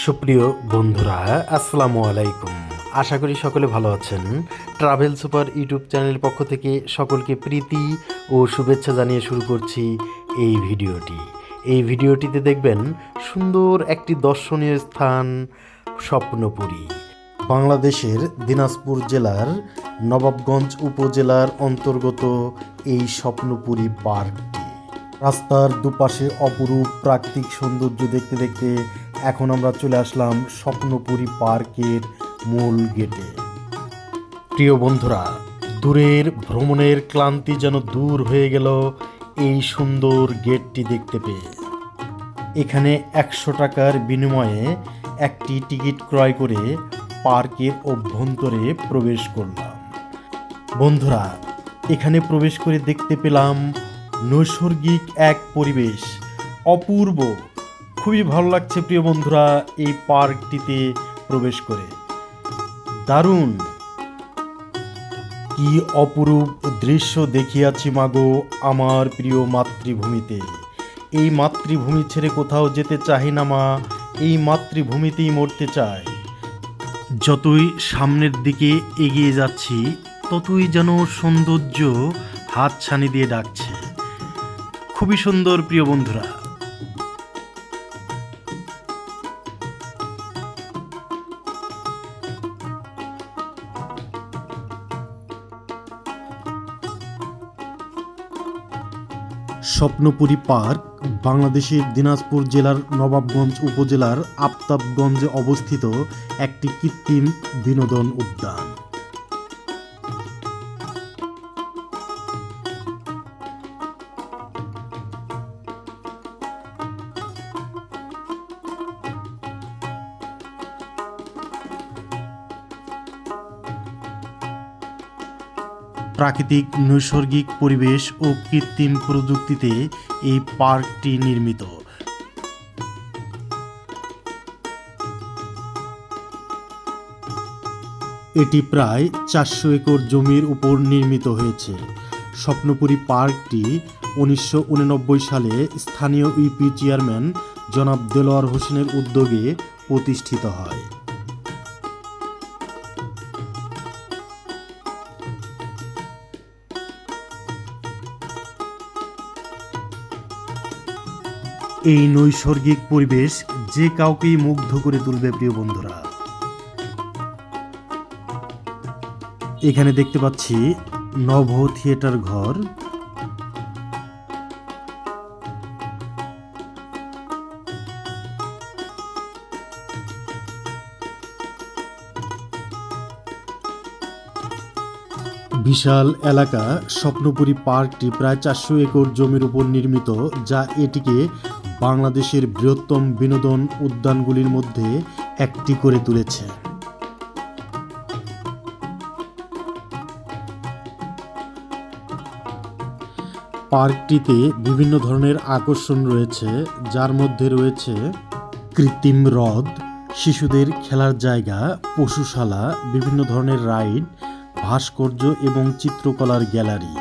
সুপ্রিয় বন্ধুরা, আসসালামু আলাইকুম। আশা করি সকলে ভালো আছেন। ট্রাভেল সুপার ইউটিউব চ্যানেলের পক্ষ থেকে সকলকে প্রীতি ও শুভেচ্ছা জানিয়ে শুরু করছি এই ভিডিওটি। এই ভিডিওটিতে দেখবেন সুন্দর একটি দর্শনীয় স্থান, স্বপ্নপুরী। বাংলাদেশের দিনাজপুর জেলার নবাবগঞ্জ উপজেলার অন্তর্গত এই স্বপ্নপুরী পার্কটি। রাস্তার দুপাশে অপরূপ প্রাকৃতিক সৌন্দর্য দেখতে দেখতে এখন আমরা চলে আসলাম স্বপ্নপুরী পার্কের মূল গেটে। প্রিয় বন্ধুরা, দূরের ভ্রমণের ক্লান্তি যেন দূর হয়ে গেল এই সুন্দর গেটটি দেখতে পেয়ে। এখানে একশো টাকার বিনিময়ে একটি টিকিট ক্রয় করে পার্কের অভ্যন্তরে প্রবেশ করলাম। বন্ধুরা, এখানে প্রবেশ করে দেখতে পেলাম নৈসর্গিক এক পরিবেশ, অপূর্ব খুবই ভালো লাগছে প্রিয় বন্ধুরা এই পার্কটিতে প্রবেশ করে। দারুণ। কি অপরূপ দৃশ্য দেখিয়াছি মাগো আমার প্রিয় মাতৃভূমিতে। এই মাতৃভূমি ছেড়ে কোথাও যেতে চাহি না মা, এই মাতৃভূমিতেই মরতে চাই। যতই সামনের দিকে এগিয়ে যাচ্ছি, ততই যেন সৌন্দর্য হাত ছানি দিয়ে ডাকছে। খুবই সুন্দর প্রিয় বন্ধুরা। স্বপ্নপুরী পার্ক বাংলাদেশের দিনাজপুর জেলার নবাবগঞ্জ উপজেলার আফতাবগঞ্জে অবস্থিত একটি কৃত্রিম বিনোদন উদ্যান। প্রাকৃতিক, নৈসর্গিক পরিবেশ ও কৃত্রিম প্রযুক্তিতে এই পার্কটি নির্মিত। এটি প্রায় চারশো একর জমির উপর নির্মিত হয়েছে। স্বপ্নপুরী পার্কটি উনিশশো উননব্বই সালে স্থানীয় ইউপি চেয়ারম্যান জনাব দেলোয়ার হোসেনের উদ্যোগে প্রতিষ্ঠিত হয়। এই নৈসর্গিক পরিবেশ যে কাউকেই মুগ্ধ করে তুলবে প্রিয় বন্ধুরা। এখানে দেখতে পাচ্ছি নভ থিয়েটার ঘর। বিশাল এলাকা স্বপ্নপুরী পার্কটি প্রায় চারশো একর জমির উপর নির্মিত, যা এটিকে বাংলাদেশের বৃহত্তম বিনোদন উদ্যানগুলির মধ্যে একটি করে তুলেছে। পার্কটিতে বিভিন্ন ধরনের আকর্ষণ রয়েছে, যার মধ্যে রয়েছে কৃত্রিম হ্রদ, শিশুদের খেলার জায়গা, পশুশালা, বিভিন্ন ধরনের রাইড, ভাস্কর্য এবং চিত্রকলার গ্যালারি।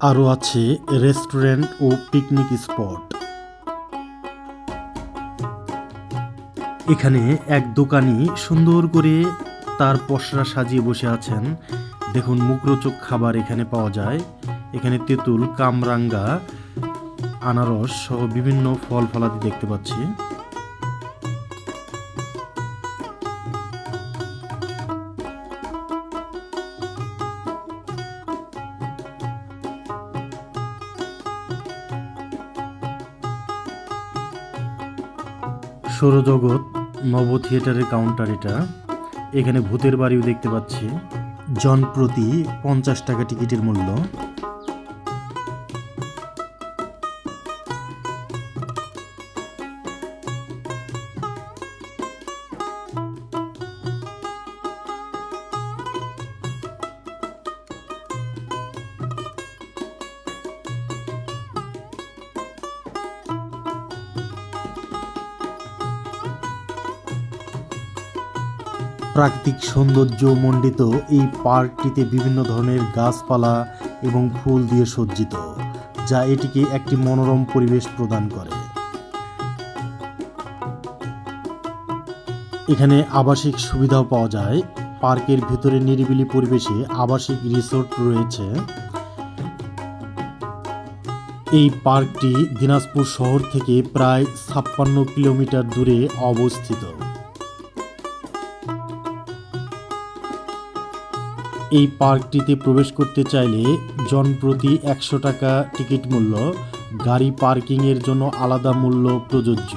আরও আছে রেস্টুরেন্ট ও পিকনিক স্পট। এখানে এক দোকানি সুন্দর করে তার পশরা সাজিয়ে বসে আছেন। দেখুন, মুখরোচক খাবার এখানে পাওয়া যায়। এখানে তেঁতুল, কামরাঙ্গা, আনারস সহ বিভিন্ন ফল ফলাদি দেখতে পাচ্ছি। সৌরজগৎ, নব থিয়েটারের কাউন্টার এটা। এখানে ভূতের বাড়িও দেখতে পাচ্ছি। জনপ্রতি পঞ্চাশ টাকা টিকিটের মূল্য। প্রাকৃতিক সৌন্দর্য মণ্ডিত এই পার্কটিতে বিভিন্ন ধরনের গাছপালা এবং ফুল দিয়ে সজ্জিত, যা এটিকে একটি মনোরম পরিবেশ প্রদান করে। এখানে আবাসিক সুবিধাও পাওয়া যায়। পার্কের ভিতরে নিরিবিলি পরিবেশে আবাসিক রিসোর্ট রয়েছে। এই পার্কটি দিনাজপুর শহর থেকে প্রায় ছাপ্পান্ন কিলোমিটার দূরে অবস্থিত। এই পার্কটিতে প্রবেশ করতে চাইলে জনপ্রতি একশো টাকা টিকিট মূল্য, গাড়ি পার্কিংয়ের জন্য আলাদা মূল্য প্রযোজ্য।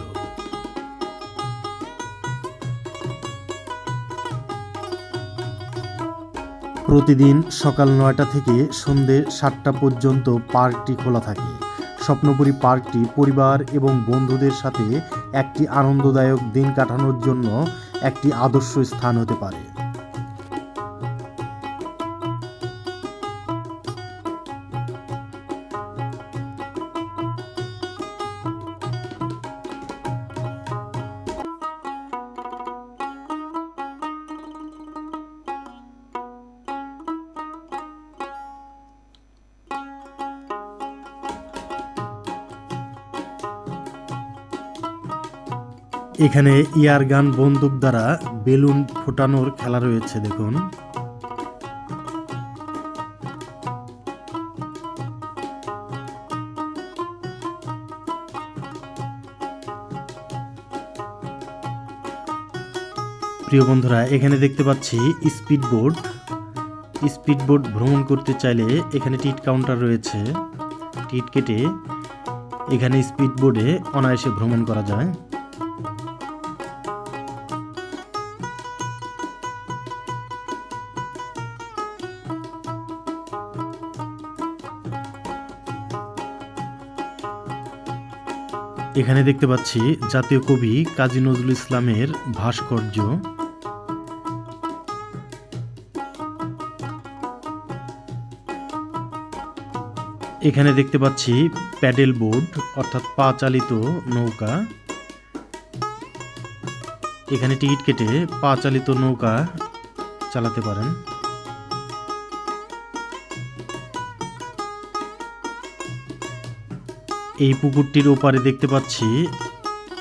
প্রতিদিন সকাল নয়টা থেকে সন্ধে সাতটা পর্যন্ত পার্কটি খোলা থাকে। স্বপ্নপুরী পার্কটি পরিবার এবং বন্ধুদের সাথে একটি আনন্দদায়ক দিন কাটানোর জন্য একটি আদর্শ স্থান হতে পারে। এখানে ইয়ারগান বন্দুক দ্বারা বেলুন ফোটানোর খেলা রয়েছে, দেখুন। প্রিয় বন্ধুরা, এখানে দেখতে পাচ্ছি স্পিড বোট স্পিড বোট ভ্রমণ করতে চাইলে এখানে টিট কাউন্টার রয়েছে। টিট কেটে এখানে স্পিড বোর্ডে অনায়াসে ভ্রমণ করা যায়। এখানে দেখতে পাচ্ছি জাতীয় কবি কাজী নজরুল ইসলামের ভাস্কর্য। এখানে দেখতে পাচ্ছি প্যাডেল বোর্ড, অর্থাৎ পা চালিত নৌকা। এখানে টিকিট কেটে পা চালিত নৌকা চালাতে পারেন। এই পুকুরটির ওপারে দেখতে পাচ্ছি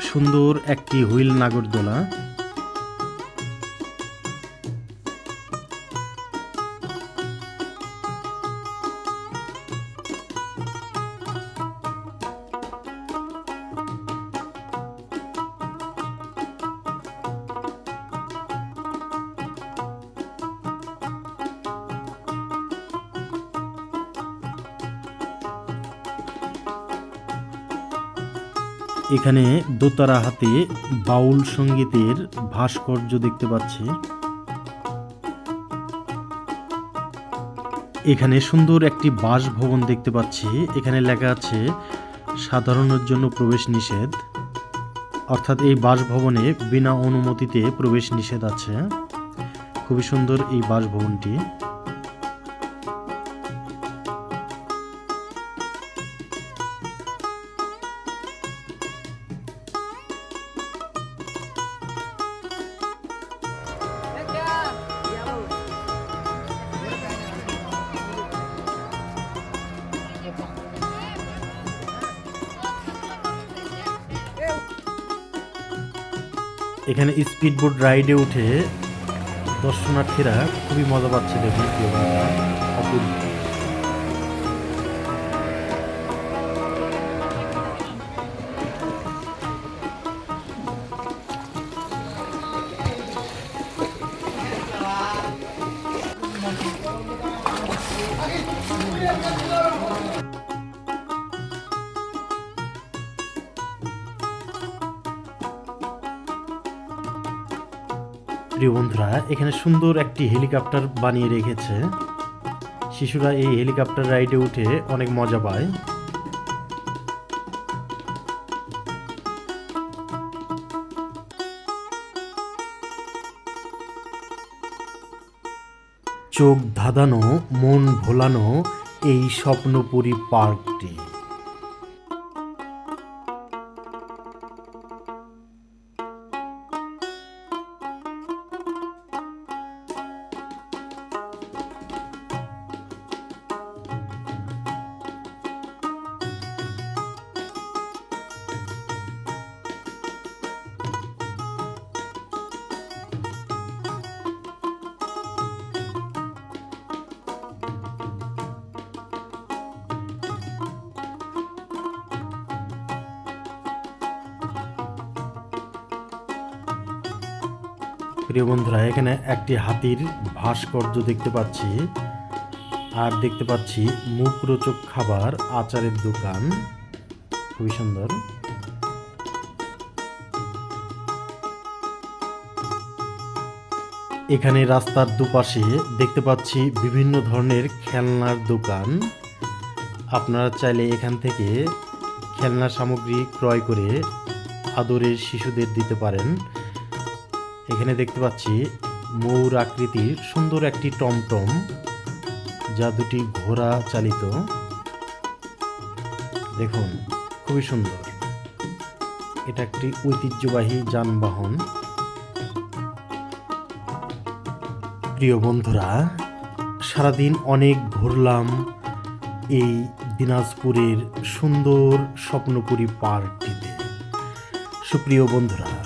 সুন্দর একটি হুইল নাগরদোলা। এখানে দোতারা হাতে বাউল সঙ্গীতের ভাস্কর্য দেখতে পাচ্ছি। এখানে সুন্দর একটি বাসভবন দেখতে পাচ্ছি। এখানে লেখা আছে, সাধারণের জন্য প্রবেশ নিষেধ। অর্থাৎ এই বাসভবনে বিনা অনুমতিতে প্রবেশ নিষেধ আছে। খুবই সুন্দর এই বাসভবনটি। এখানে স্পিড বোট রাইডে উঠে দর্শনার্থীরা খুবই মজা পাচ্ছে দেখুন প্রিয় বন্ধুরা। এখানে সুন্দর একটি হেলিকপ্টার বানিয়ে রেখেছে শিশুরা এই হেলিকপ্টার রাইডে উঠে অনেক মজা পায় চোখ ধাঁধানো, মন ভোলানো এই স্বপ্নপুরী পার্কটি প্রিয় বন্ধুরা, এখানে একটি হাতির ভাস্কর্য দেখতে পাচ্ছি। আর দেখতে পাচ্ছি মুখরোচক খাবার, আচারের দোকান। খুবই সুন্দর। এখানে রাস্তার দুপাশে দেখতে পাচ্ছি বিভিন্ন ধরনের খেলনার দোকান। আপনারা চাইলে এখান থেকে খেলনা সামগ্রী ক্রয় করে আদরের শিশুদের দিতে পারেন। এখানে দেখতে পাচ্ছি ময়ূর আকৃতির সুন্দর একটি টমটম, যা দুটি ঘোড়া চালিত। দেখুন, খুবই সুন্দর। এটা একটি ঐতিহ্যবাহী যানবাহন। প্রিয় বন্ধুরা, সারাদিন অনেক ঘুরলাম এই দিনাজপুরের সুন্দর স্বপ্নপুরী পার্কটিতে। সুপ্রিয় বন্ধুরা